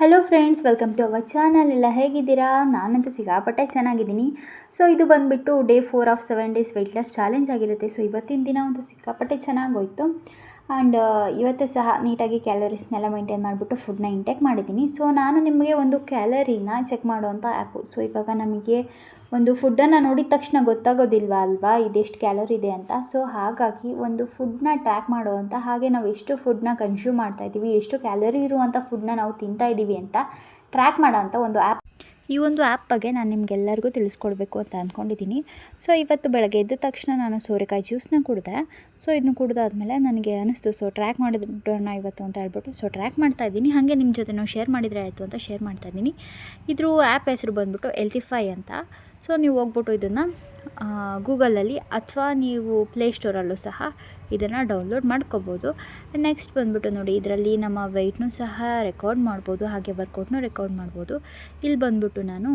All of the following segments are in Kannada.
Hello friends welcome to our channel ಎಲ್ಲ ಹೇಗಿದ್ದೀರಾ? ನಾನಂತೂ ಸಿಗಾಪಟ್ಟೆ ಚೆನ್ನಾಗಿದ್ದೀನಿ. ಸೊ ಇದು ಬಂದುಬಿಟ್ಟು day four of seven days weight loss challenge ಆಗಿರುತ್ತೆ. ಸೊ ಇವತ್ತಿನ ದಿನ ಒಂದು ಸಿಕ್ಕಾಪಟ್ಟೆ ಚೆನ್ನಾಗಿ ಹೋಯ್ತು. ಆ್ಯಂಡ್ ಇವತ್ತು ಸಹ ನೀಟಾಗಿ ಕ್ಯಾಲರೀಸ್ನೆಲ್ಲ ಮೇಂಟೈನ್ ಮಾಡಿಬಿಟ್ಟು ಫುಡ್ನ ಇಂಟೇಕ್ ಮಾಡಿದ್ದೀನಿ. ಸೊ ನಾನು ನಿಮಗೆ ಒಂದು ಕ್ಯಾಲರಿನ ಚೆಕ್ ಮಾಡುವಂಥ ಆ್ಯಪು ಸೊ ಇವಾಗ ನಮಗೆ ಒಂದು ಫುಡ್ಡನ್ನು ನೋಡಿದ ತಕ್ಷಣ ಗೊತ್ತಾಗೋದಿಲ್ವ ಅಲ್ವಾ? ಇದೆಷ್ಟು ಕ್ಯಾಲೋರಿ ಇದೆ ಅಂತ. ಸೊ ಹಾಗಾಗಿ ಒಂದು ಫುಡ್ನ ಟ್ರ್ಯಾಕ್ ಮಾಡುವಂಥ ಹಾಗೆ ನಾವು ಎಷ್ಟು ಫುಡ್ನ ಕನ್ಸ್ಯೂಮ್ ಮಾಡ್ತಾ ಇದ್ದೀವಿ, ಎಷ್ಟು ಕ್ಯಾಲರಿ ಇರುವಂಥ ಫುಡ್ನ ನಾವು ತಿಂತಾ ಇದ್ದೀವಿ ಅಂತ ಟ್ರ್ಯಾಕ್ ಮಾಡೋವಂಥ ಒಂದು ಆ್ಯಪ್ ಈ ಒಂದು ಆ್ಯಪ್ ಬಗ್ಗೆ ನಾನು ನಿಮಗೆಲ್ಲರಿಗೂ ತಿಳಿಸ್ಕೊಡ್ಬೇಕು ಅಂತ ಅಂದ್ಕೊಂಡಿದ್ದೀನಿ ಸೊ ಇವತ್ತು ಬೆಳಗ್ಗೆ ಎದ್ದ ತಕ್ಷಣ ನಾನು ಸೋರೆಕಾಯಿ ಜ್ಯೂಸನ್ನ ಕುಡಿದೆ. ಸೊ ಇದನ್ನು ಕುಡಿದಾದ್ಮೇಲೆ ನನಗೆ ಅನಿಸ್ತು ಸೊ ಟ್ರ್ಯಾಕ್ ಮಾಡಿದ್ಬಿಡೋಣ ಇವತ್ತು ಅಂತ ಹೇಳ್ಬಿಟ್ಟು ಸೊ ಟ್ರ್ಯಾಕ್ ಮಾಡ್ತಾ ಇದ್ದೀನಿ, ಹಾಗೆ ನಿಮ್ಮ ಜೊತೆ ನಾವು ಶೇರ್ ಮಾಡಿದರೆ ಆಯಿತು ಅಂತ ಶೇರ್ ಮಾಡ್ತಾ ಇದ್ದೀನಿ. ಇದ್ರ ಆ್ಯಪ್ ಹೆಸರು ಬಂದ್ಬಿಟ್ಟು ಎಲ್ತಿಫೈ ಅಂತ. ಸೊ ನೀವು ಹೋಗ್ಬಿಟ್ಟು ಇದನ್ನು ಗೂಗಲಲ್ಲಿ ಅಥವಾ ನೀವು ಪ್ಲೇಸ್ಟೋರಲ್ಲೂ ಸಹ ಇದನ್ನು ಡೌನ್ಲೋಡ್ ಮಾಡ್ಕೋಬೋದು. ನೆಕ್ಸ್ಟ್ ಬಂದ್ಬಿಟ್ಟು ನೋಡಿ, ಇದರಲ್ಲಿ ನಮ್ಮ ವೆಯ್ಟ್ನೂ ಸಹ ರೆಕಾರ್ಡ್ ಮಾಡ್ಬೋದು, ಹಾಗೆ ವರ್ಕೌಟ್ನೂ ರೆಕಾರ್ಡ್ ಮಾಡ್ಬೋದು. ಇಲ್ಲಿ ಬಂದ್ಬಿಟ್ಟು ನಾನು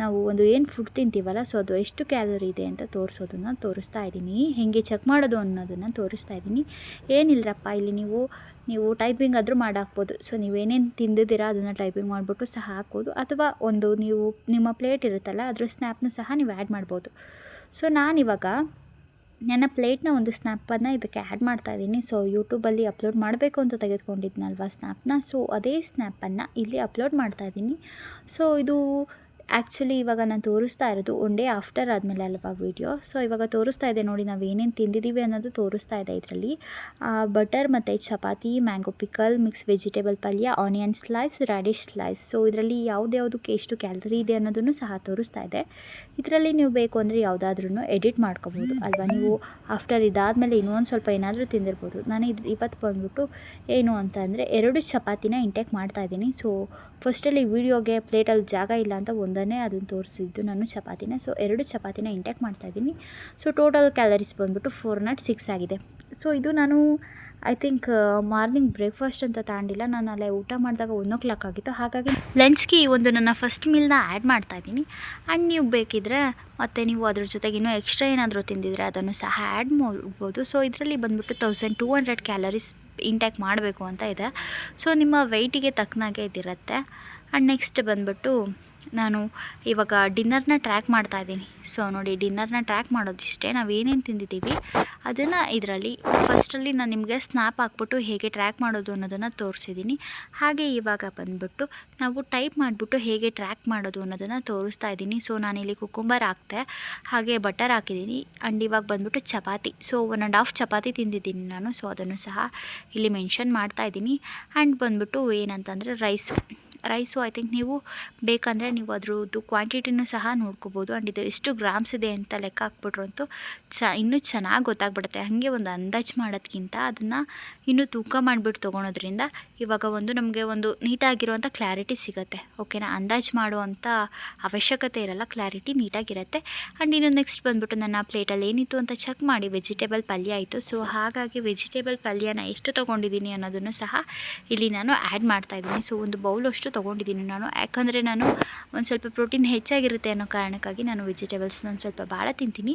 ನಾವು ಒಂದು ಏನು ಫುಡ್ ತಿಂತೀವಲ್ಲ ಸೊ ಅದು ಎಷ್ಟು ಕ್ಯಾಲೋರಿ ಇದೆ ಅಂತ ತೋರಿಸೋದನ್ನು ತೋರಿಸ್ತಾ ಇದ್ದೀನಿ. ಹೇಗೆ ಚೆಕ್ ಮಾಡೋದು ಅನ್ನೋದನ್ನು ತೋರಿಸ್ತಾ ಇದ್ದೀನಿ. ಏನಿಲ್ಲರಪ್ಪ ಇಲ್ಲಿ ನೀವು ನೀವು ಟೈಪಿಂಗ್ ಆದರೂ ಮಾಡಾಕ್ಬೋದು. ಸೊ ನೀವೇನೇನು ತಿಂದಿದ್ದೀರಾ, ಅದನ್ನು ಟೈಪಿಂಗ್ ಮಾಡಿಬಿಟ್ಟು ಸಹ ಹಾಕ್ಬೋದು. ಅಥವಾ ಒಂದು ನೀವು, ನಿಮ್ಮ ಪ್ಲೇಟ್ ಇರುತ್ತಲ್ಲ ಅದ್ರ ಸ್ನ್ಯಾಪ್ನೂ ಸಹ ನೀವು ಆ್ಯಡ್ ಮಾಡ್ಬೋದು. ಸೊ ನಾನಿವಾಗ ನನ್ನ ಪ್ಲೇಟ್ನ ಒಂದು ಸ್ನ್ಯಾಪನ್ನು ಇದಕ್ಕೆ ಆ್ಯಡ್ ಮಾಡ್ತಾ ಇದ್ದೀನಿ. ಸೊ ಯೂಟ್ಯೂಬಲ್ಲಿ ಅಪ್ಲೋಡ್ ಮಾಡಬೇಕು ಅಂತ ತೆಗೆದುಕೊಂಡಿದ್ನಲ್ವ ಸ್ನ್ಯಾಪ್ನ ಸೊ ಅದೇ ಸ್ನ್ಯಾಪನ್ನು ಇಲ್ಲಿ ಅಪ್ಲೋಡ್ ಮಾಡ್ತಾ ಇದ್ದೀನಿ. ಸೊ ಇದು ಆ್ಯಕ್ಚುಲಿ ಇವಾಗ ನಾನು ತೋರಿಸ್ತಾ ಇರೋದು ಒನ್ ಡೇ ಆಫ್ಟರ್ ಆದಮೇಲೆ ಅಲ್ವಾ ವೀಡಿಯೋ ಸೊ ಇವಾಗ ತೋರಿಸ್ತಾ ಇದೆ ನೋಡಿ ನಾವು ಏನೇನು ತಿಂದಿದ್ದೀವಿ ಅನ್ನೋದು ತೋರಿಸ್ತಾ ಇದೆ ಇದರಲ್ಲಿ. ಬಟರ್ ಮತ್ತು chapati mango pickle mix vegetable ಪಲ್ಯ onion slice radish slice so ಇದರಲ್ಲಿ ಯಾವುದ್ಯಾವುದಕ್ಕೆ ಎಷ್ಟು ಕ್ಯಾಲರಿ ಇದೆ ಅನ್ನೋದನ್ನು ಸಹ ತೋರಿಸ್ತಾ ಇದೆ. ಇದರಲ್ಲಿ ನೀವು ಬೇಕು ಅಂದರೆ ಯಾವುದಾದ್ರೂ ಎಡಿಟ್ ಮಾಡ್ಕೋಬೋದು. ಅಲ್ವಾ? ನೀವು ಆಫ್ಟರ್ ಇದಾದಮೇಲೆ ಇನ್ನೊಂದು ಸ್ವಲ್ಪ ಏನಾದರೂ ತಿಂದಿರ್ಬೋದು. ನಾನು ಇದು ಇವತ್ತು ಬಂದ್ಬಿಟ್ಟು ಏನು ಅಂತ ಅಂದರೆ ಎರಡು ಚಪಾತಿನ ಇಂಟೇಕ್ ಮಾಡ್ತಾಯಿದ್ದೀನಿ ಸೊ ಫಸ್ಟಲ್ಲಿ ವೀಡಿಯೋಗೆ ಪ್ಲೇಟಲ್ಲಿ ಜಾಗ ಇಲ್ಲ ಅಂತ ಒಂದನ್ನೇ ಅದನ್ನು ತೋರಿಸಿದ್ದು. ನಾನು ಚಪಾತಿನ, ಸೊ ಎರಡು ಚಪಾತಿನ ಇಂಟೇಕ್ ಮಾಡ್ತಾಯಿದ್ದೀನಿ ಸೊ ಟೋಟಲ್ ಕ್ಯಾಲರೀಸ್ ಬಂದ್ಬಿಟ್ಟು ಫೋರ್ ನಾಟ್ ಸಿಕ್ಸ್ ಆಗಿದೆ. ಸೊ ಇದು ನಾನು ಐ ಥಿಂಕ್ ಮಾರ್ನಿಂಗ್ ಬ್ರೇಕ್ಫಾಸ್ಟ್ ಅಂತ ತಗೊಂಡಿಲ್ಲ. ನಾನು ಅಲ್ಲೇ ಊಟ ಮಾಡಿದಾಗ ಒನ್ ಓ ಕ್ಲಾಕ್ ಆಗಿತ್ತು. ಹಾಗಾಗಿ ಲಂಚ್ಗೆ ಈ ಒಂದು ನನ್ನ ಫಸ್ಟ್ ಮೀಲ್ನ ಆ್ಯಡ್ ಮಾಡ್ತಾ ಇದ್ದೀನಿ. ಆ್ಯಂಡ್ ನೀವು ಬೇಕಿದ್ರೆ ಮತ್ತು ನೀವು ಅದ್ರ ಜೊತೆಗೆ ಇನ್ನೂ ಎಕ್ಸ್ಟ್ರಾ ಏನಾದರೂ ತಿಂದಿದ್ರೆ ಅದನ್ನು ಸಹ ಆ್ಯಡ್ ಮಾಡ್ಬೋದು. ಸೊ ಇದರಲ್ಲಿ ಬಂದ್ಬಿಟ್ಟು thousand two hundred calories intake ಮಾಡಬೇಕು ಅಂತ ಇದೆ. ಸೊ ನಿಮ್ಮ ವೆಯ್ಟಿಗೆ ತಕ್ಕನಾಗೆ ಇದಿರುತ್ತೆ. ಆ್ಯಂಡ್ ನೆಕ್ಸ್ಟ್ ಬಂದ್ಬಿಟ್ಟು ನಾನು ಇವಾಗ ಡಿನ್ನರ್ನ ಟ್ರ್ಯಾಕ್ ಮಾಡ್ತಾ ಇದ್ದೀನಿ. ಸೊ ನೋಡಿ, ಡಿನ್ನರ್ನ ಟ್ರ್ಯಾಕ್ ಮಾಡೋದಿಷ್ಟೇ. ನಾವು ಏನೇನು ತಿಂದಿದ್ದೀವಿ? ಅದನ್ನು ಇದರಲ್ಲಿ, ಫಸ್ಟಲ್ಲಿ ನಾನು ನಿಮಗೆ ಸ್ನ್ಯಾಪ್ ಹಾಕ್ಬಿಟ್ಟು ಹೇಗೆ ಟ್ರ್ಯಾಕ್ ಮಾಡೋದು ಅನ್ನೋದನ್ನು ತೋರಿಸಿದ್ದೀನಿ. ಹಾಗೆ ಇವಾಗ ಬಂದುಬಿಟ್ಟು ನಾವು ಟೈಪ್ ಮಾಡಿಬಿಟ್ಟು ಹೇಗೆ ಟ್ರ್ಯಾಕ್ ಮಾಡೋದು ಅನ್ನೋದನ್ನು ತೋರಿಸ್ತಾ ಇದ್ದೀನಿ. ಸೊ ನಾನಿಲ್ಲಿ ಕುಕುಂಬರ್ ಹಾಕ್ತೆ ಹಾಗೆ ಬಟರ್ ಹಾಕಿದ್ದೀನಿ. ಆ್ಯಂಡ್ ಇವಾಗ ಬಂದುಬಿಟ್ಟು chapati. So one and half chapati ತಿಂದಿದ್ದೀನಿ ನಾನು. ಸೊ ಅದನ್ನು ಸಹ ಇಲ್ಲಿ ಮೆನ್ಷನ್ ಮಾಡ್ತಾ ಇದ್ದೀನಿ. ಆ್ಯಂಡ್ ಬಂದುಬಿಟ್ಟು ಏನಂತಂದರೆ ರೈಸು. ರೈಸು ಐ ಥಿಂಕ್ ನೀವು ಬೇಕಂದರೆ ನೀವು ಅದರದ್ದು ಕ್ವಾಂಟಿಟಿನೂ ಸಹ ನೋಡ್ಕೋಬೋದು. ಆ್ಯಂಡ್ ಇದು ಎಷ್ಟು ಗ್ರಾಮ್ಸ್ ಇದೆ ಅಂತ ಲೆಕ್ಕ ಹಾಕ್ಬಿಟ್ರು ಅಂತೂ ಚ, ಇನ್ನೂ ಚೆನ್ನಾಗಿ ಗೊತ್ತಾಗ್ಬಿಡುತ್ತೆ. ಹಾಗೆ ಒಂದು ಅಂದಾಜು ಮಾಡೋದಕ್ಕಿಂತ ಅದನ್ನು ಇನ್ನೂ ತೂಕ ಮಾಡಿಬಿಟ್ಟು ತೊಗೊಳೋದ್ರಿಂದ ಇವಾಗ ಒಂದು ನಮಗೆ ಒಂದು ನೀಟಾಗಿರುವಂಥ ಕ್ಲಾರಿಟಿ ಸಿಗುತ್ತೆ. ಓಕೆನಾ ಅಂದಾಜು ಮಾಡುವಂಥ ಅವಶ್ಯಕತೆ ಇರಲ್ಲ ಕ್ಲಾರಿಟಿ ನೀಟಾಗಿರುತ್ತೆ. ಆ್ಯಂಡ್ ಇನ್ನು ನೆಕ್ಸ್ಟ್ ಬಂದುಬಿಟ್ಟು ನನ್ನ ಪ್ಲೇಟಲ್ಲಿ ಏನಿತ್ತು ಅಂತ ಚೆಕ್ ಮಾಡಿ. ವೆಜಿಟೇಬಲ್ ಪಲ್ಯ ಆಯಿತು. ಸೊ ಹಾಗಾಗಿ ವೆಜಿಟೇಬಲ್ ಪಲ್ಯನ ಎಷ್ಟು ತೊಗೊಂಡಿದ್ದೀನಿ ಅನ್ನೋದನ್ನು ಸಹ ಇಲ್ಲಿ ನಾನು ಆ್ಯಡ್ ಮಾಡ್ತಾಯಿದ್ದೀನಿ ಸೊ ಒಂದು ಬೌಲ್ ಅಷ್ಟು ತೊಗೊಂಡಿದ್ದೀನಿ ನಾನು. ಯಾಕಂದರೆ ನಾನು ಒಂದು ಸ್ವಲ್ಪ ಪ್ರೋಟೀನ್ ಹೆಚ್ಚಾಗಿರುತ್ತೆ ಅನ್ನೋ ಕಾರಣಕ್ಕಾಗಿ ನಾನು ವೆಜಿಟೇಬಲ್ಸ್ನ ಒಂದು ಸ್ವಲ್ಪ ಭಾಳ ತಿಂತೀನಿ.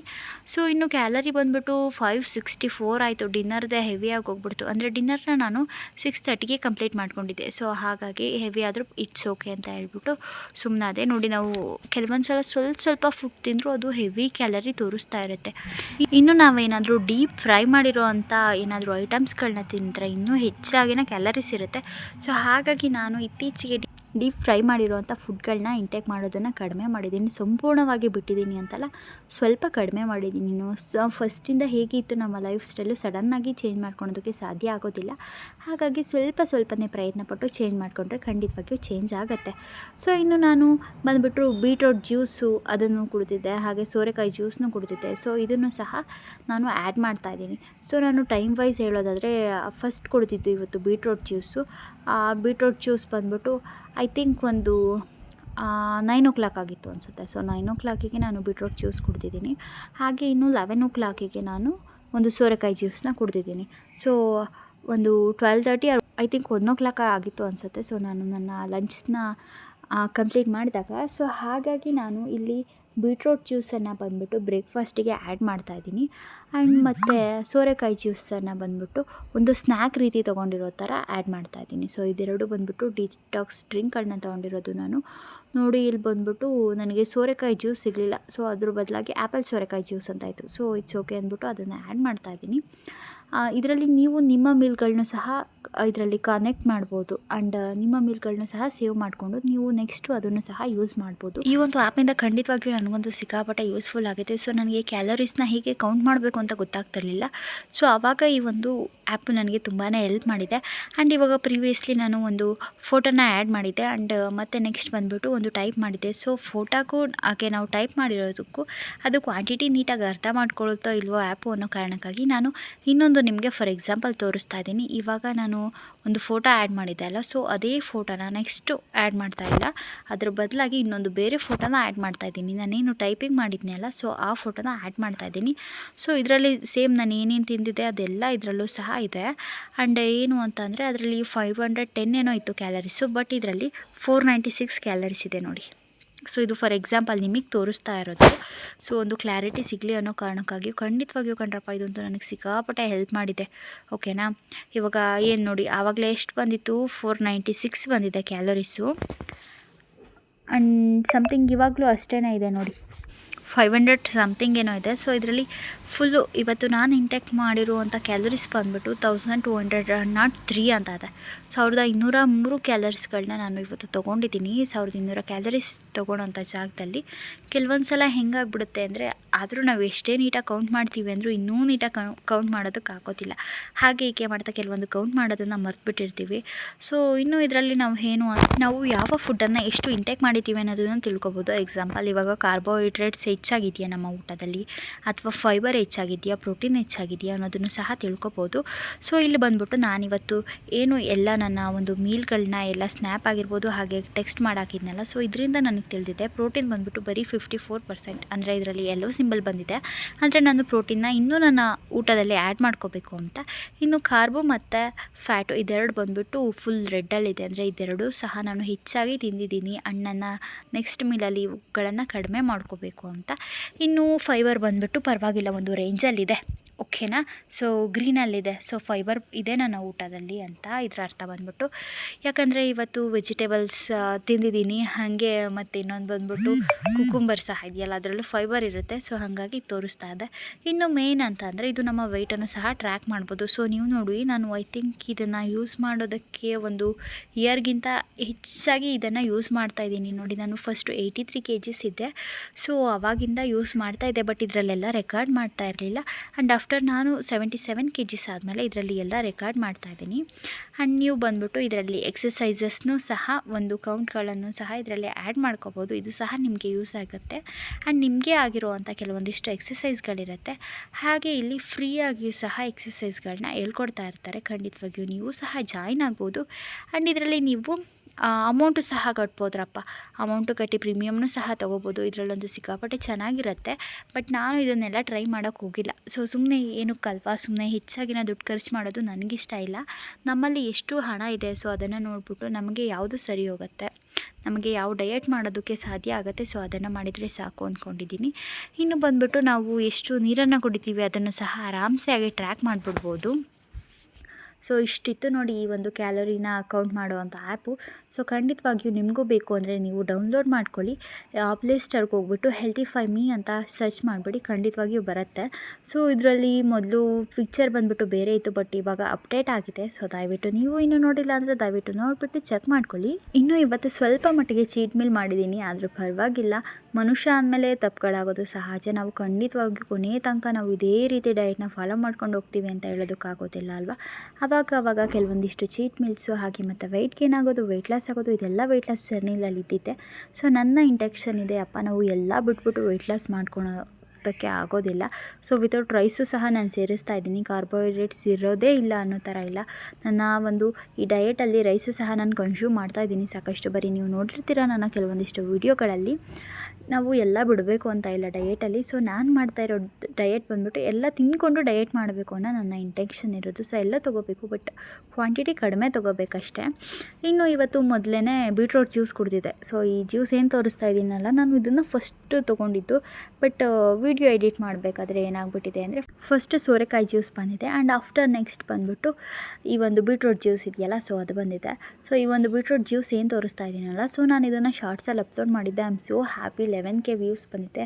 ಸೊ ಇನ್ನು ಕ್ಯಾಲರಿ ಬಂದುಬಿಟ್ಟು ಫೈವ್ ಸಿಕ್ಸ್ಟಿ ಫೋರ್ ಆಯಿತು ಡಿನ್ನರ್ದೇ ಹೆವಿಯಾಗಿ ಹೋಗ್ಬಿಡ್ತು. ಅಂದರೆ ಡಿನ್ನರ್ನ ನಾನು ಸಿಕ್ಸ್ ತರ್ಟಿಗೆ ಕಂಪ್ಲೀಟ್ ಮಾಡ್ಕೊಂಡಿದ್ದೆ. ಸೊ ಹಾಗಾಗಿ ಹೆವಿ ಆದರೂ ಇಟ್ಸ್ ಓಕೆ ಅಂತ ಹೇಳ್ಬಿಟ್ಟು ಸುಮ್ಮನಾದೆ ನೋಡಿ ನಾವು ಕೆಲವೊಂದು ಸಲ ಸ್ವಲ್ಪ ಸ್ವಲ್ಪ ಫುಡ್ ತಿಂದರೂ ಅದು ಹೆವಿ ಕ್ಯಾಲರಿ ತೋರಿಸ್ತಾ ಇರುತ್ತೆ. ಇನ್ನು ನಾವೇನಾದರೂ ಡೀಪ್ ಫ್ರೈ ಮಾಡಿರೋ ಅಂಥ ಏನಾದರೂ ಐಟಮ್ಸ್ಗಳನ್ನ ತಿಂದರೆ ಇನ್ನೂ ಹೆಚ್ಚಾಗಿನ ಕ್ಯಾಲರೀಸ್ ಇರುತ್ತೆ. ಸೊ ಹಾಗಾಗಿ ನಾನು ಇತ್ತೀಚೆಗೆ ಡೀಪ್ ಫ್ರೈ ಮಾಡಿರೋವಂಥ ಫುಡ್ಗಳನ್ನ ಇಂಟೇಕ್ ಮಾಡೋದನ್ನು ಕಡಿಮೆ ಮಾಡಿದ್ದೀನಿ. ಸಂಪೂರ್ಣವಾಗಿ ಬಿಟ್ಟಿದ್ದೀನಿ ಅಂತಲ್ಲ, ಸ್ವಲ್ಪ ಕಡಿಮೆ ಮಾಡಿದ್ದೀನಿ. ಸ ಫಸ್ಟಿಂದ ಹೇಗಿತ್ತು ನಮ್ಮ ಲೈಫ್ ಸ್ಟೈಲು ಸಡನ್ನಾಗಿ ಚೇಂಜ್ ಮಾಡ್ಕೊಳೋದಕ್ಕೆ ಸಾಧ್ಯ ಆಗೋದಿಲ್ಲ. ಹಾಗಾಗಿ ಸ್ವಲ್ಪ ಸ್ವಲ್ಪನೇ ಪ್ರಯತ್ನಪಟ್ಟು ಚೇಂಜ್ ಮಾಡಿಕೊಂಡ್ರೆ ಖಂಡಿತವಾಗಿಯೂ ಚೇಂಜ್ ಆಗುತ್ತೆ. ಸೊ ಇನ್ನು ನಾನು ಬಂದುಬಿಟ್ಟು ಬೀಟ್ರೋಟ್ ಜ್ಯೂಸು ಅದನ್ನು ಕುಡಿದಿದ್ದೆ. ಹಾಗೆ ಸೋರೆಕಾಯಿ ಜ್ಯೂಸ್ನು ಕುಡಿದಿದ್ದೆ. ಸೊ ಇದನ್ನು ಸಹ ನಾನು ಆ್ಯಡ್ ಮಾಡ್ತಾಯಿದ್ದೀನಿ ಸೊ ನಾನು ಟೈಮ್ ವೈಸ್ ಹೇಳೋದಾದರೆ ಫಸ್ಟ್ ಕುಡಿದಿದ್ದು ಇವತ್ತು ಬೀಟ್ರೋಟ್ ಜ್ಯೂಸು ಬೀಟ್ರೋಟ್ ಜ್ಯೂಸ್ ಬಂದುಬಿಟ್ಟು ಐ ಥಿಂಕ್ ಒಂದು ನೈನ್ ಓ ಕ್ಲಾಕ್ ಆಗಿತ್ತು ಅನಿಸುತ್ತೆ. ಸೊ ನೈನ್ ಓ ಕ್ಲಾಕಿಗೆ ನಾನು ಬೀಟ್ರೋಟ್ ಜ್ಯೂಸ್ ಕುಡ್ದಿದ್ದೀನಿ. ಹಾಗೆ ಇನ್ನು ಲೆವೆನ್ ಓ ಕ್ಲಾಕಿಗೆ ನಾನು ಒಂದು ಸೋರೆಕಾಯಿ ಜ್ಯೂಸನ್ನ ಕುಡ್ದಿದ್ದೀನಿ. ಸೊ ಒಂದು twelve thirty I think one o'clock ಆಗಿತ್ತು ಅನಿಸುತ್ತೆ. ಸೊ ನಾನು ನನ್ನ ಲಂಚ್ನ ಕಂಪ್ಲೀಟ್ ಮಾಡಿದಾಗ. ಸೊ ಹಾಗಾಗಿ ನಾನು ಇಲ್ಲಿ ಬೀಟ್ರೋಟ್ ಜ್ಯೂಸನ್ನು ಬಂದುಬಿಟ್ಟು ಬ್ರೇಕ್ಫಾಸ್ಟಿಗೆ ಆ್ಯಡ್ ಮಾಡ್ತಾ ಇದ್ದೀನಿ. ಆ್ಯಂಡ್ ಮತ್ತು ಸೋರೆಕಾಯಿ ಜ್ಯೂಸನ್ನು ಬಂದುಬಿಟ್ಟು ಒಂದು ಸ್ನ್ಯಾಕ್ ರೀತಿ ತೊಗೊಂಡಿರೋ ಥರ ಆ್ಯಡ್ ಮಾಡ್ತಾ ಇದ್ದೀನಿ. ಸೊ, ಇದೆರಡು ಬಂದುಬಿಟ್ಟು ಡಿಟಾಕ್ಸ್ ಡ್ರಿಂಕ್ಗಳನ್ನ ತೊಗೊಂಡಿರೋದು ನಾನು. ನೋಡಿ, ಇಲ್ಲಿ ಬಂದುಬಿಟ್ಟು ನನಗೆ ಸೋರೆಕಾಯಿ ಜ್ಯೂಸ್ ಸಿಗಲಿಲ್ಲ. ಸೊ, ಅದ್ರ ಬದಲಾಗಿ ಆ್ಯಪಲ್ ಸೋರೆಕಾಯಿ ಜ್ಯೂಸ್ ಅಂತ ಆಯಿತು. ಸೊ, ಇಟ್ಸ್ ಓಕೆ ಅಂದ್ಬಿಟ್ಟು ಅದನ್ನು ಆ್ಯಡ್ ಮಾಡ್ತಾ ಇದ್ದೀನಿ. ಇದರಲ್ಲಿ ನೀವು ನಿಮ್ಮ ಮಿಲ್ಗಳನ್ನೂ ಸಹ ಇದರಲ್ಲಿ ಕನೆಕ್ಟ್ ಮಾಡ್ಬೋದು. ಆ್ಯಂಡ್ ನಿಮ್ಮ ಮಿಲ್ಗಳನ್ನ ಸಹ ಸೇವ್ ಮಾಡಿಕೊಂಡು ನೀವು ನೆಕ್ಸ್ಟು ಅದನ್ನು ಸಹ ಯೂಸ್ ಮಾಡ್ಬೋದು. ಈ ಒಂದು ಆ್ಯಪಿಂದ ಖಂಡಿತವಾಗಿಯೂ ನನಗೊಂದು ಸಿಕ್ಕಾಪಟ್ಟೆ ಯೂಸ್ಫುಲ್ ಆಗಿದೆ ಸೊ ನನಗೆ ಕ್ಯಾಲರೀಸ್ನ ಹೇಗೆ ಕೌಂಟ್ ಮಾಡಬೇಕು ಅಂತ ಗೊತ್ತಾಗ್ತಿರಲಿಲ್ಲ. ಸೊ ಆವಾಗ ಈ ಒಂದು ಆ್ಯಪ್ ನನಗೆ ತುಂಬಾ ಹೆಲ್ಪ್ ಮಾಡಿದೆ. ಆ್ಯಂಡ್ ಇವಾಗ ಪ್ರೀವಿಯಸ್ಲಿ ನಾನು ಒಂದು ಫೋಟೋನ ಆ್ಯಡ್ ಮಾಡಿದ್ದೆ. ಆ್ಯಂಡ್ ಮತ್ತೆ ನೆಕ್ಸ್ಟ್ ಬಂದುಬಿಟ್ಟು ಒಂದು ಟೈಪ್ ಮಾಡಿದ್ದೆ. ಸೊ ಫೋಟೋಗೂ ಹಾಗೆ ನಾವು ಟೈಪ್ ಮಾಡಿರೋದಕ್ಕೂ ಅದು ಕ್ವಾಂಟಿಟಿ ನೀಟಾಗಿ ಅರ್ಥ ಮಾಡ್ಕೊಳ್ಳುತ್ತೋ ಇಲ್ವೋ ಆ್ಯಪು ಅನ್ನೋ ಕಾರಣಕ್ಕಾಗಿ ನಾನು ಇನ್ನೊಂದು ನಿಮಗೆ ಫಾರ್ ಎಕ್ಸಾಂಪಲ್ ತೋರಿಸ್ತಾ ಇದ್ದೀನಿ. ಇವಾಗ ನಾನು ಒಂದು ಫೋಟೋ ಆ್ಯಡ್ ಮಾಡಿದ್ದೆ ಅಲ್ಲ? ಸೊ ಅದೇ ಫೋಟೋನ ನೆಕ್ಸ್ಟು ಆ್ಯಡ್ ಮಾಡ್ತಾ ಇಲ್ಲ. ಅದ್ರ ಬದಲಾಗಿ ಇನ್ನೊಂದು ಬೇರೆ ಫೋಟೋನ ಆ್ಯಡ್ ಮಾಡ್ತಾ ಇದ್ದೀನಿ. ನಾನೇನು ಟೈಪಿಂಗ್ ಮಾಡಿದ್ನಿ ಅಲ್ಲ? ಸೊ ಆ ಫೋಟೋನ ಆ್ಯಡ್ ಮಾಡ್ತಾ ಇದ್ದೀನಿ. ಸೊ ಇದರಲ್ಲಿ ಸೇಮ್ ನಾನು ಏನೇನು ತಿಂದಿದ್ದೆ ಅದೆಲ್ಲ ಇದರಲ್ಲೂ ಸಹ ಇದೆ. ಆ್ಯಂಡ್ ಏನು ಅಂತಂದರೆ, ಅದರಲ್ಲಿ ಫೈವ್ ಹಂಡ್ರೆಡ್ ಟೆನ್ ಏನೋ ಇತ್ತು ಕ್ಯಾಲರೀಸು ಬಟ್ ಇದರಲ್ಲಿ ಫೋರ್ ನೈಂಟಿ ಸಿಕ್ಸ್ ಕ್ಯಾಲರೀಸ್ ಇದೆ ನೋಡಿ. ಸೊ ಇದು ಫಾರ್ ಎಕ್ಸಾಂಪಲ್ ನಿಮಗೆ ತೋರಿಸ್ತಾ ಇರೋದು. ಸೊ ಒಂದು ಕ್ಲಾರಿಟಿ ಸಿಗಲಿ ಅನ್ನೋ ಕಾರಣಕ್ಕಾಗಿ ಖಂಡಿತವಾಗಿಯೂ ಕಂಡ್ರಪ್ಪ ಇದಂತೂ ನನಗೆ ಸಿಕ್ಕಾಪಟ್ಟೆ ಹೆಲ್ಪ್ ಮಾಡಿದೆ. ಓಕೆನಾ ಇವಾಗ ಏನು ನೋಡಿ, ಆವಾಗಲೇ ಎಷ್ಟು ಬಂದಿತ್ತು? ಫೋರ್ ನೈಂಟಿ ಸಿಕ್ಸ್ ಬಂದಿದೆ ಕ್ಯಾಲೋರೀಸು ಆ್ಯಂಡ್ ಸಮಥಿಂಗ್ ಇವಾಗಲೂ ಅಷ್ಟೇ ಇದೆ ನೋಡಿ. ಫೈವ್ ಹಂಡ್ರೆಡ್ ಸಮಥಿಂಗ್ ಏನೋ ಇದೆ. ಸೊ ಇದರಲ್ಲಿ ಫುಲ್ಲು ಇವತ್ತು ನಾನು ಇಂಟೆಕ್ ಮಾಡಿರುವಂಥ ಕ್ಯಾಲರೀಸ್ ಬಂದುಬಿಟ್ಟು thousand two hundred not three ಅಂತ ಇದೆ. ಸಾವಿರದ ಇನ್ನೂರ ಮೂರು ಕ್ಯಾಲರೀಸ್ಗಳನ್ನ ನಾನು ಇವತ್ತು ತೊಗೊಂಡಿದ್ದೀನಿ. ಸಾವಿರದ ಇನ್ನೂರ ಕ್ಯಾಲರೀಸ್ ತೊಗೊಳೋಂಥ ಜಾಗದಲ್ಲಿ ಕೆಲವೊಂದು ಸಲ ಹೆಂಗಾಗ್ಬಿಡುತ್ತೆ ಅಂದರೆ ಆದರೂ ನಾವು ಎಷ್ಟೇ ನೀಟಾಗಿ ಕೌಂಟ್ ಮಾಡ್ತೀವಿ ಅಂದರೂ ಇನ್ನೂ ನೀಟಾಗಿ ಕೌಂಟ್ ಮಾಡೋದಕ್ಕೆ ಆಗೋದಿಲ್ಲ. ಹಾಗೆ ಹೀಗೆ ಮಾಡ್ತಾ ಕೆಲವೊಂದು ಕೌಂಟ್ ಮಾಡೋದನ್ನು ಮರ್ತುಬಿಟ್ಟಿರ್ತೀವಿ. ಸೊ ಇನ್ನು ಇದರಲ್ಲಿ ನಾವು ಏನು ನಾವು ಯಾವ ಫುಡ್ಡನ್ನು ಎಷ್ಟು ಇಂಟೇಕ್ ಮಾಡಿದ್ದೀವಿ ಅನ್ನೋದನ್ನು ತಿಳ್ಕೊಬೋದು. ಎಕ್ಸಾಂಪಲ್ ಇವಾಗ ಕಾರ್ಬೋಹೈಡ್ರೇಟ್ಸ್ ಹೆಚ್ಚಾಗಿದೆಯಾ ನಮ್ಮ ಊಟದಲ್ಲಿ? ಅಥವಾ ಫೈಬರ್ ಹೆಚ್ಚಾಗಿದೆಯಾ ಪ್ರೋಟೀನ್ ಹೆಚ್ಚಾಗಿದೆಯಾ ಅನ್ನೋದನ್ನು ಸಹ ತಿಳ್ಕೊಬೋದು. ಸೊ ಇಲ್ಲಿ ಬಂದ್ಬಿಟ್ಟು ನಾನಿವತ್ತು ಏನು ಎಲ್ಲ ನನ್ನ ಒಂದು ಮೀಲ್ಗಳನ್ನ ಎಲ್ಲ ಸ್ನ್ಯಾಪ್ ಆಗಿರ್ಬೋದು, ಹಾಗೆ ಟೆಕ್ಸ್ಟ್ ಮಾಡಾಕಿದ್ನಲ್ಲ ಸೊ ಇದರಿಂದ ನನಗೆ ತಿಳಿದಿದೆ ಪ್ರೋಟೀನ್ ಬಂದುಬಿಟ್ಟು ಬರೀ ಫಿಫ್ಟಿ ಫೋರ್ ಪರ್ಸೆಂಟ್ ಅಂದರೆ ಇದರಲ್ಲಿ ಎಲ್ಲೋ ಸಿಂಬಲ್ ಬಂದಿದೆ. ಅಂದರೆ ನಾನು ಪ್ರೋಟೀನ್ನ ಇನ್ನೂ ನನ್ನ ಊಟದಲ್ಲಿ ಆ್ಯಡ್ ಮಾಡ್ಕೋಬೇಕು ಅಂತ. ಇನ್ನು ಕಾರ್ಬು ಮತ್ತು ಫ್ಯಾಟು ಇದೆರಡು ಬಂದುಬಿಟ್ಟು ಫುಲ್ ರೆಡ್ಡಲ್ಲಿದೆ ಅಂದರೆ ಇದೆರಡೂ ಸಹ ನಾನು ಹೆಚ್ಚಾಗಿ ತಿಂದಿದ್ದೀನಿ. ಅಣ್ಣನ ನೆಕ್ಸ್ಟ್ ಮೀಲಲ್ಲಿ ಇವುಗಳನ್ನು ಕಡಿಮೆ ಮಾಡ್ಕೋಬೇಕು ಅಂತ. ಇನ್ನು ಫೈಬರ್ ಬಂದುಬಿಟ್ಟು ಪರವಾಗಿಲ್ಲ ಒಂದು ರೇಂಜಲ್ಲಿದೆ ಓಕೆನಾ? ಸೊ ಗ್ರೀನಲ್ಲಿದೆ ಸೊ ಫೈಬರ್ ಇದೆ ನನ್ನ ಊಟದಲ್ಲಿ ಅಂತ ಇದರ ಅರ್ಥ ಬಂದ್ಬಿಟ್ಟು. ಯಾಕಂದರೆ ಇವತ್ತು ವೆಜಿಟೇಬಲ್ಸ್ ತಿಂದಿದ್ದೀನಿ. ಹಾಗೆ ಮತ್ತು ಇನ್ನೊಂದು ಬಂದ್ಬಿಟ್ಟು ಕುಕುಂಬರ್ ಸಹ ಇದೆಯಲ್ಲ, ಅದರಲ್ಲೂ ಫೈಬರ್ ಇರುತ್ತೆ. ಸೊ ಹಾಗಾಗಿ ತೋರಿಸ್ತಾ ಇದೆ ಇನ್ನು ಮೇನ್ ಅಂತ ಅಂದರೆ ಇದು ನಮ್ಮ ವೆಯ್ಟನ್ನು ಸಹ ಟ್ರ್ಯಾಕ್ ಮಾಡ್ಬೋದು. ಸೊ ನೀವು ನೋಡಿ, ನಾನು ಐ ಥಿಂಕ್ ಇದನ್ನು ಯೂಸ್ ಮಾಡೋದಕ್ಕೆ ಒಂದು ಇಯರ್ಗಿಂತ ಹೆಚ್ಚಾಗಿ ಇದನ್ನು ಯೂಸ್ ಮಾಡ್ತಾ ಇದ್ದೀನಿ. ನೋಡಿ, ನಾನು first eighty three K Gs ಇದ್ದೆ. ಸೊ ಅವಾಗಿಂದ ಯೂಸ್ ಮಾಡ್ತಾ ಇದ್ದೆ ಬಟ್ ಇದರಲ್ಲೆಲ್ಲ ರೆಕಾರ್ಡ್ ಮಾಡ್ತಾ ಇರಲಿಲ್ಲ. ಆ್ಯಂಡ್ ಆಫ್ಟರ್ ನಾನು ಸೆವೆಂಟಿ ಸೆವೆನ್ ಕೆ ಜಿಸ್ ಆದಮೇಲೆ ಇದರಲ್ಲಿ ಎಲ್ಲ ರೆಕಾರ್ಡ್ ಮಾಡ್ತಾ ಇದ್ದೀನಿ. ಆ್ಯಂಡ್ ನೀವು ಬಂದುಬಿಟ್ಟು ಇದರಲ್ಲಿ ಎಕ್ಸಸೈಸಸ್ನೂ ಸಹ, ಒಂದು ಕೌಂಟ್ಗಳನ್ನು ಸಹ ಇದರಲ್ಲಿ ಆ್ಯಡ್ ಮಾಡ್ಕೋಬೋದು. ಇದು ಸಹ ನಿಮಗೆ ಯೂಸ್ ಆಗುತ್ತೆ. ಆ್ಯಂಡ್ ನಿಮಗೆ ಆಗಿರುವಂಥ ಕೆಲವೊಂದಿಷ್ಟು ಎಕ್ಸಸೈಸ್ಗಳಿರುತ್ತೆ ಹಾಗೆ ಇಲ್ಲಿ ಫ್ರೀಯಾಗಿಯೂ ಸಹ ಎಕ್ಸಸೈಸ್ಗಳನ್ನ ಹೇಳ್ಕೊಡ್ತಾ ಇರ್ತಾರೆ. ಖಂಡಿತವಾಗಿಯೂ ನೀವು ಸಹ ಜಾಯ್ನ್ ಆಗ್ಬೋದು. ಆ್ಯಂಡ್ ಇದರಲ್ಲಿ ನೀವು ಅಮೌಂಟು ಸಹ ಕಟ್ಬೋದ್ರಪ್ಪ. ಅಮೌಂಟು ಕಟ್ಟಿ ಪ್ರೀಮಿಯಮ್ನು ಸಹ ತೊಗೋಬೋದು. ಇದರಲ್ಲೊಂದು ಸಿಕ್ಕಾಪಟ್ಟೆ ಚೆನ್ನಾಗಿರುತ್ತೆ. ಬಟ್ ನಾನು ಇದನ್ನೆಲ್ಲ ಟ್ರೈ ಮಾಡೋಕ್ಕೆ ಹೋಗಿಲ್ಲ. ಸೊ ಸುಮ್ಮನೆ ಏನಕ್ಕಲ್ವಾ ಸುಮ್ಮನೆ ಹೆಚ್ಚಾಗಿನ ದುಡ್ಡು ಖರ್ಚು ಮಾಡೋದು ನನಗಿಷ್ಟ ಇಲ್ಲ. ನಮ್ಮಲ್ಲಿ ಎಷ್ಟು ಹಣ ಇದೆ ಸೊ ಅದನ್ನು ನೋಡಿಬಿಟ್ಟು ನಮಗೆ ಯಾವುದು ಸರಿ ಹೋಗುತ್ತೆ. ನಮಗೆ ಯಾವ ಡಯಟ್ ಮಾಡೋದಕ್ಕೆ ಸಾಧ್ಯ ಆಗುತ್ತೆ ಸೊ ಅದನ್ನು ಮಾಡಿದರೆ ಸಾಕು ಅಂದ್ಕೊಂಡಿದ್ದೀನಿ ಇನ್ನು ಬಂದುಬಿಟ್ಟು ನಾವು ಎಷ್ಟು ನೀರನ್ನು ಕುಡಿತೀವಿ, ಅದನ್ನು ಸಹ ಆರಾಮ್ಸೆ ಆಗಿ ಟ್ರ್ಯಾಕ್ ಮಾಡಿಬಿಡ್ಬೋದು. ಸೊ ಇಷ್ಟಿತ್ತು ನೋಡಿ ಈ ಒಂದು ಕ್ಯಾಲೋರಿನ ಅಕೌಂಟ್ ಮಾಡುವಂಥ ಆ್ಯಪು ಸೊ ಖಂಡಿತವಾಗಿಯೂ ನಿಮಗೂ ಬೇಕು ಅಂದರೆ ನೀವು ಡೌನ್ಲೋಡ್ ಮಾಡ್ಕೊಳ್ಳಿ ಪ್ಲೇಸ್ಟೋರ್ಗೆ ಹೋಗ್ಬಿಟ್ಟು ಹೆಲ್ತಿ ಫೈ ಮೀ ಅಂತ ಸರ್ಚ್ ಮಾಡಿಬಿಡಿ, ಖಂಡಿತವಾಗಿಯೂ ಬರುತ್ತೆ. ಸೊ ಇದರಲ್ಲಿ ಮೊದಲು ಪಿಕ್ಚರ್ ಬಂದುಬಿಟ್ಟು ಬೇರೆ ಇತ್ತು ಬಟ್ ಇವಾಗ ಅಪ್ಡೇಟ್ ಆಗಿದೆ. ಸೊ ದಯವಿಟ್ಟು ನೀವು ಇನ್ನೂ ನೋಡಿಲ್ಲ ಅಂದರೆ ದಯವಿಟ್ಟು ನೋಡಿಬಿಟ್ಟು ಚೆಕ್ ಮಾಡ್ಕೊಳ್ಳಿ. ಇನ್ನೂ ಇವತ್ತು ಸ್ವಲ್ಪ ಮಟ್ಟಿಗೆ ಚೀಟ್ ಮೀಲ್ ಮಾಡಿದ್ದೀನಿ, ಆದರೂ ಪರವಾಗಿಲ್ಲ. ಮನುಷ್ಯ ಅಂದಮೇಲೆ ತಪ್ಪುಗಳಾಗೋದು ಸಹಜ. ನಾವು ಖಂಡಿತವಾಗಿಯೂ ಕೊನೆಯ ತನಕ ನಾವು ಇದೇ ರೀತಿ ಡಯಟ್ನ ಫಾಲೋ ಮಾಡ್ಕೊಂಡು ಹೋಗ್ತೀವಿ ಅಂತ ಹೇಳೋದಕ್ಕಾಗೋದಿಲ್ಲ ಅಲ್ವಾ? ಆವಾಗ ಅವಾಗ ಕೆಲವೊಂದಿಷ್ಟು ಚೀಟ್ ಮೀಲ್ಸು ಹಾಗೆ ಮತ್ತು ವೆಯ್ಟ್ ಗೇನ್ ಆಗೋದು ವೆಯ್ಟ್ ಲಾಸ್ ಆಗೋದು, ಇದೆಲ್ಲ ವೆಯ್ಟ್ ಲಾಸ್ ಜರ್ನಿಲಲ್ಲಿ ಇದ್ದಿದ್ದೆ. ಸೊ ನನ್ನ ಇಂಟೆಕ್ಷನ್ ಇದೆ, ಅಪ್ಪ, ನಾವು ಎಲ್ಲ ಬಿಟ್ಬಿಟ್ಟು ವೆಯ್ಟ್ ಲಾಸ್ ಮಾಡ್ಕೊಳೋದಕ್ಕೆ ಆಗೋದಿಲ್ಲ. ಸೊ ವಿತೌಟ್ ರೈಸು ಸಹ ನಾನು ಸೇರಿಸ್ತಾ ಇದ್ದೀನಿ. ಕಾರ್ಬೋಹೈಡ್ರೇಟ್ಸ್ ಇರೋದೇ ಇಲ್ಲ ಅನ್ನೋ ಥರ ಇಲ್ಲ. ನನ್ನ ಒಂದು ಈ ಡಯೆಟಲ್ಲಿ ರೈಸು ಸಹ ನಾನು ಕನ್ಸ್ಯೂಮ್ ಮಾಡ್ತಾ ಇದ್ದೀನಿ ಸಾಕಷ್ಟು. ಬರೀ ನೀವು ನೋಡಿರ್ತೀರ ನನ್ನ ಕೆಲವೊಂದಿಷ್ಟು ವೀಡಿಯೋಗಳಲ್ಲಿ ನಾವು ಎಲ್ಲ ಬಿಡಬೇಕು ಅಂತ ಇಲ್ಲ ಡಯೆಟಲ್ಲಿ ಸೊ ನಾನು ಮಾಡ್ತಾ ಇರೋ ಡಯೆಟ್ ಬಂದ್ಬಿಟ್ಟು ಎಲ್ಲ ತಿಂದ್ಕೊಂಡು ಡಯೆಟ್ ಮಾಡಬೇಕು ಅನ್ನೋ ನನ್ನ ಇಂಟೆನ್ಷನ್ ಇರೋದು. ಸೊ ಎಲ್ಲ ತೊಗೋಬೇಕು ಬಟ್ ಕ್ವಾಂಟಿಟಿ ಕಡಿಮೆ ತೊಗೋಬೇಕಷ್ಟೇ. ಇನ್ನು ಇವತ್ತು ಮೊದಲೇ ಬೀಟ್ರೋಟ್ ಜ್ಯೂಸ್ ಕುಡಿದಿದೆ ಸೊ ಈ ಜ್ಯೂಸ್ ಏನು ತೋರಿಸ್ತಾ ಇದ್ದೀನಲ್ಲ, ನಾನು ಇದನ್ನು ಫಸ್ಟು ತೊಗೊಂಡಿದ್ದು. ಬಟ್ ವಿಡಿಯೋ ಎಡಿಟ್ ಮಾಡಬೇಕಾದ್ರೆ ಏನಾಗ್ಬಿಟ್ಟಿದೆ ಅಂದರೆ ಫಸ್ಟು ಸೋರೆಕಾಯಿ ಜ್ಯೂಸ್ ಬಂದಿದೆ. ಆ್ಯಂಡ್ ಆಫ್ಟರ್ ನೆಕ್ಸ್ಟ್ ಬಂದ್ಬಿಟ್ಟು ಈ ಒಂದು ಬೀಟ್ರೂಟ್ ಜ್ಯೂಸ್ ಇದೆಯಲ್ಲ ಸೊ ಅದು ಬಂದಿದೆ. ಸೊ ಈ ಒಂದು ಬೀಟ್ರೂಟ್ ಜ್ಯೂಸ್ ಏನು ತೋರಿಸ್ತಾ ಇದ್ದೀನಲ್ಲ ಸೊ ನಾನು ಇದನ್ನು ಶಾರ್ಟ್ಸಲ್ಲಿ ಅಪ್ಲೋಡ್ ಮಾಡಿದ್ದೆ. I'm so happy eleven K views ಬಂದಿದೆ.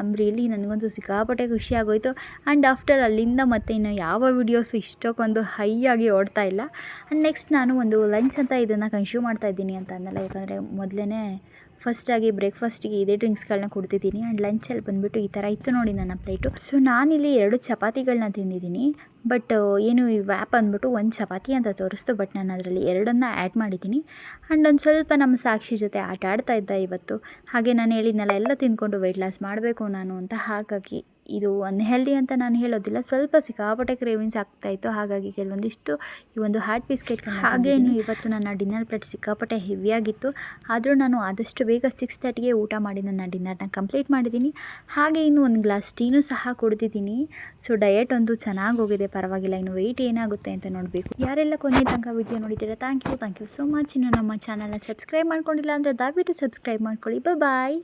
ಆಮ್ ರಿಯಲಿ ನನಗಂತೂ ಸಿಕ್ಕಾಪಟ್ಟೆ ಖುಷಿ ಆಗೋಯಿತು. ಆ್ಯಂಡ್ ಆಫ್ಟರ್ ಅಲ್ಲಿಂದ ಮತ್ತೆ ಇನ್ನು ಯಾವ ವೀಡಿಯೋಸು ಇಷ್ಟಕ್ಕೊಂದು ಹೈ ಆಗಿ ಓಡ್ತಾ ಇಲ್ಲ. ಆ್ಯಂಡ್ ನೆಕ್ಸ್ಟ್ ನಾನು ಒಂದು ಲಂಚ್ ಅಂತ ಇದನ್ನು ಕನ್ಸ್ಯೂಮ್ ಮಾಡ್ತಾ ಇದ್ದೀನಿ ಅಂತ ಅಂದಲ್ಲ ಯಾಕಂದರೆ ಮೊದಲೇ ಫಸ್ಟಾಗಿ ಬ್ರೇಕ್ಫಾಸ್ಟಿಗೆ ಇದೇ ಡ್ರಿಂಕ್ಸ್ಗಳನ್ನ ಕೊಡ್ತಿದ್ದೀನಿ ಆ್ಯಂಡ್ ಲಂಚಲ್ಲಿ ಬಂದುಬಿಟ್ಟು ಈ ಥರ ಇತ್ತು ನೋಡಿ ನನ್ನ ಪ್ಲೇಟು. ಸೊ ನಾನಿಲ್ಲಿ ಎರಡು ಚಪಾತಿಗಳನ್ನ ತಿಂದಿದ್ದೀನಿ. ಬಟ್ ಏನು ಈ ವ್ಯಾಪ್ ಅಂದ್ಬಿಟ್ಟು ಒಂದು ಚಪಾತಿ ಅಂತ ತೋರಿಸ್ತು. ಬಟ್ ನಾನು ಅದರಲ್ಲಿ ಎರಡನ್ನ ಆ್ಯಡ್ ಮಾಡಿದ್ದೀನಿ. ಆ್ಯಂಡ್ ಒಂದು ಸ್ವಲ್ಪ ನಮ್ಮ ಸಾಕ್ಷಿ ಜೊತೆ ಆಟ ಆಡ್ತಾ ಇದ್ದ ಇವತ್ತು. ಹಾಗೆ ನಾನು ಹೇಳಿದ್ನಲ್ಲ, ಎಲ್ಲ ತಿಂದ್ಕೊಂಡು ವೆಯ್ಟ್ ಲಾಸ್ ಮಾಡಬೇಕು ನಾನು ಅಂತ ಹಾಗಾಗಿ ಇದು ಅನ್ಹೆಲ್ದಿ ಅಂತ ನಾನು ಹೇಳೋದಿಲ್ಲ. ಸ್ವಲ್ಪ ಸಿಕ್ಕಾಪಟ್ಟೆ ಕ್ರೇವಿಂಗ್ಸ್ ಆಗ್ತಾಯಿತ್ತು. ಹಾಗಾಗಿ ಕೆಲವೊಂದಿಷ್ಟು ಈ ಒಂದು ಹಾರ್ಟ್ ಬಿಸ್ಕೆಟ್ ಹಾಗೇನು ಇನ್ನು ಇವತ್ತು ನನ್ನ ಡಿನ್ನರ್ ಪ್ಲೇಟ್ ಸಿಕ್ಕಾಪಟ್ಟೆ ಹೆವಿಯಾಗಿತ್ತು ಆದರೂ ನಾನು ಆದಷ್ಟು ಬೇಗ ಸಿಕ್ಸ್ ತರ್ಟಿಗೆ ಊಟ ಮಾಡಿ ನನ್ನ ಡಿನ್ನರ್ನ ಕಂಪ್ಲೀಟ್ ಮಾಡಿದ್ದೀನಿ. ಹಾಗೆ ಇನ್ನು ಒಂದು ಗ್ಲಾಸ್ ಟೀನು ಸಹ ಕುಡಿದಿದ್ದೀನಿ. ಸೊ ಡಯಟ್ ಒಂದು ಚೆನ್ನಾಗಿ ಹೋಗಿದೆ. ಪರವಾಗಿಲ್ಲ. ಇನ್ನು ವೆಯ್ಟ್ ಏನಾಗುತ್ತೆ ಅಂತ ನೋಡಬೇಕು. ಯಾರೆಲ್ಲ ಕೊನೆ ತನಕ ವಿಡಿಯೋ ನೋಡಿದ್ದೀರಾ? Thank you thank you so much ಇನ್ನು ನಮ್ಮ ಚಾನಲ್ನ ಸಬ್ಸ್ಕ್ರೈಬ್ ಮಾಡ್ಕೊಂಡಿಲ್ಲ ಅಂದರೆ ದಯವಿಟ್ಟು ಸಬ್ಸ್ಕ್ರೈಬ್ ಮಾಡ್ಕೊಳ್ಳಿ. ಬಾಯ್